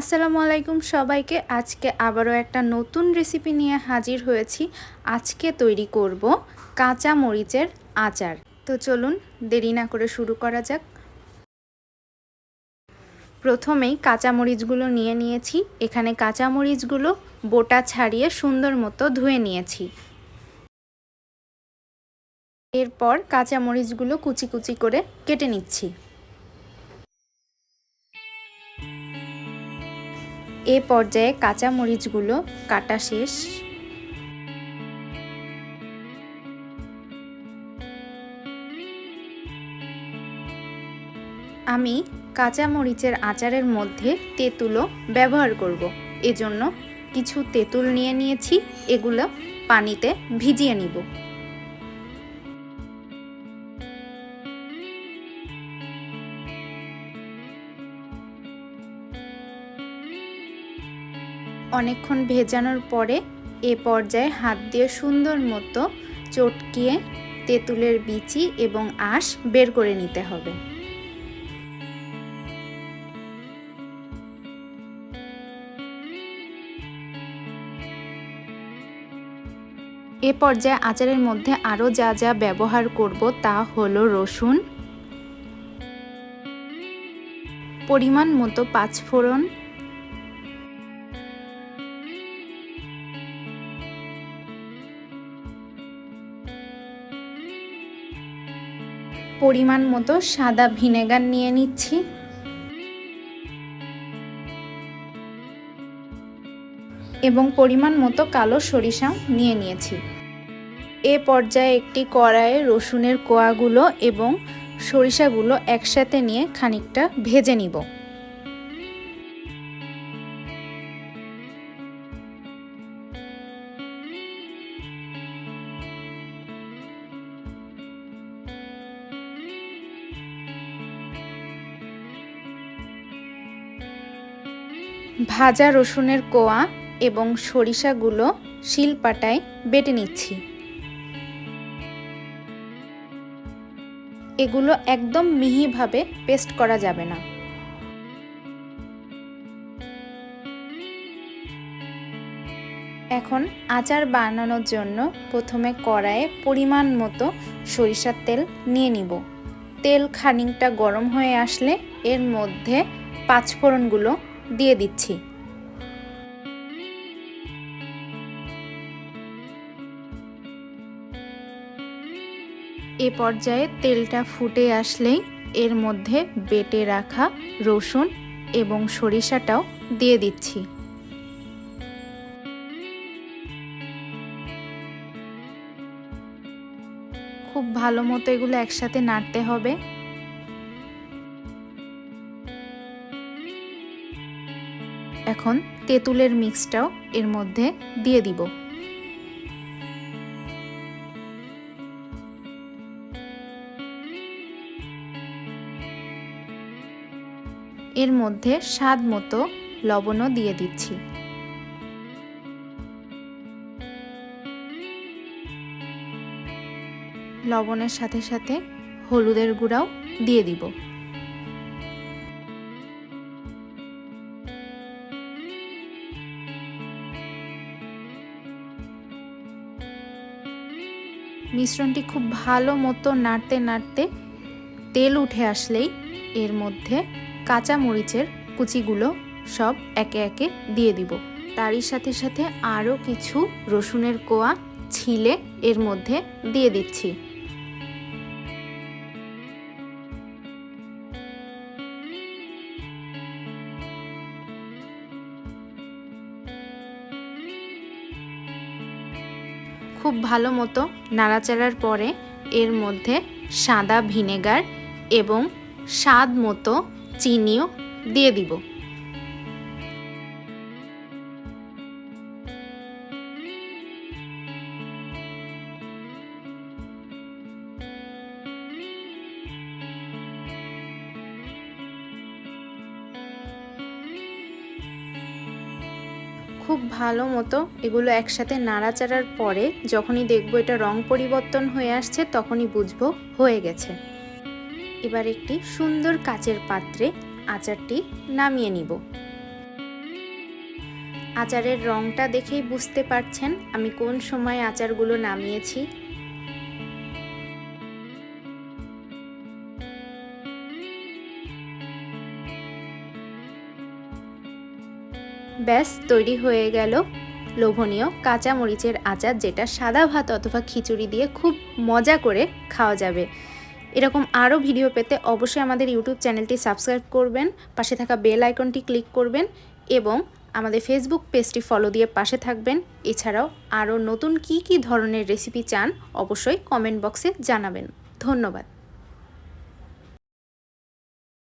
আসসালামু আলাইকুম সবাইকে। আজকে আবারও একটা নতুন রেসিপি নিয়ে হাজির হয়েছি। আজকে তৈরি করব কাঁচা মরিচের আচার। তো চলুন দেরি না করে শুরু করা যাক। প্রথমেই কাঁচা মরিচগুলো নিয়ে নিয়েছি। এখানে কাঁচা মরিচগুলো বোটা ছাড়িয়ে সুন্দর মতো ধুয়ে নিয়েছি। এরপর কাঁচা মরিচগুলো কুচি কুচি করে কেটে নিচ্ছি। এ পর্যায়ে কাঁচা মরিচগুলো কাটা শেষ। আমি কাঁচা মরিচের আচারের মধ্যে তেঁতুলও ব্যবহার করব। এজন্য কিছু তেঁতুল নিয়ে নিয়েছি, এগুলো পানিতে ভিজিয়ে নিব। অনেকক্ষণ ভেজানোর পরে এ পর্যায়ে হাত দিয়ে সুন্দর মতো চটকিয়ে তেঁতুলের বিচি এবং আঁশ বের করে নিতে হবে। এ পর্যায়ে আচারের মধ্যে আরও যা যা ব্যবহার করব তা হলো রসুন, পরিমাণ মতো পাঁচফোড়ন পরিমাণ মতো সাদা ভিনেগার নিয়ে নিচ্ছি। এবং পরিমাণ মতো কালো সরিষা নিয়ে নিয়েছি। এ পর্যায়ে একটি কড়াইয়ে রসুনের কোয়াগুলো এবং সরিষাগুলো একসাথে নিয়ে খানিকটা ভেজে নিব। ভাজা রসুনের কোয়া এবং সরিষাগুলো শিলপাটায় বেটে নিচ্ছি। এগুলো একদম মিহিভাবে পেস্ট করা যাবে না। এখন আচার বানানোর জন্য প্রথমে কড়াইয়ে পরিমাণ মতো সরিষার তেল নিয়ে নিব। তেল খানিকটা গরম হয়ে আসলে এর মধ্যে পাঁচফোড়নগুলো দিয়ে দিচ্ছি। এ পর্যায়ে তেলটা ফুটে আসলেই এর মধ্যে বেটে রাখা রসুন এবং সরিষাটাও দিয়ে দিচ্ছি। খুব ভালো মতো এগুলো একসাথে নাড়তে হবে। এখন তেঁতুলের মিক্সটাও এর মধ্যে দিয়ে দিব। এর মধ্যে স্বাদ মতো লবণও দিয়ে দিচ্ছি। লবণের সাথে সাথে হলুদের গুঁড়াও দিয়ে দিব। মিশ্রণটি খুব ভালো মতো নাড়তে নাড়তে তেল উঠে আসলেই এর মধ্যে কাঁচা মরিচের কুচিগুলো সব একে একে দিয়ে দিব। তারই সাথে সাথে আরও কিছু রসুনের কোয়া ছিলে এর মধ্যে দিয়ে দিচ্ছি। খুব ভালো মতো নাড়াচাড়ার পরে এর মধ্যে সাদা ভিনেগার এবং স্বাদ মতো চিনিও দিয়ে দিব। খুব ভালো মতো এগুলো একসাথে নাড়াচাড়ার পরে যখনই দেখব এটা রং পরিবর্তন হয়ে আসছে, তখনই বুঝব হয়ে গেছে। এবার একটি সুন্দর কাচের পাত্রে আচারটি নামিয়ে নিব। আচারের রংটা দেখেই বুঝতে পারছেন আমি কোন সময় আচারগুলো নামিয়েছি। ব্যাস, তৈরি হয়ে গেল লোভনীয় কাঁচা মরিচের আচার যেটা সাদা ভাত অথবা খিচুড়ি দিয়ে খুব মজা করে খাওয়া যাবে। এরকম আরও ভিডিও পেতে অবশ্যই আমাদের ইউটিউব চ্যানেলটি সাবস্ক্রাইব করবেন, পাশে থাকা বেল আইকনটি ক্লিক করবেন এবং আমাদের ফেসবুক পেজটি ফলো দিয়ে পাশে থাকবেন। এছাড়াও আরও নতুন কি কি ধরনের রেসিপি চান অবশ্যই কমেন্ট বক্সে জানাবেন। ধন্যবাদ।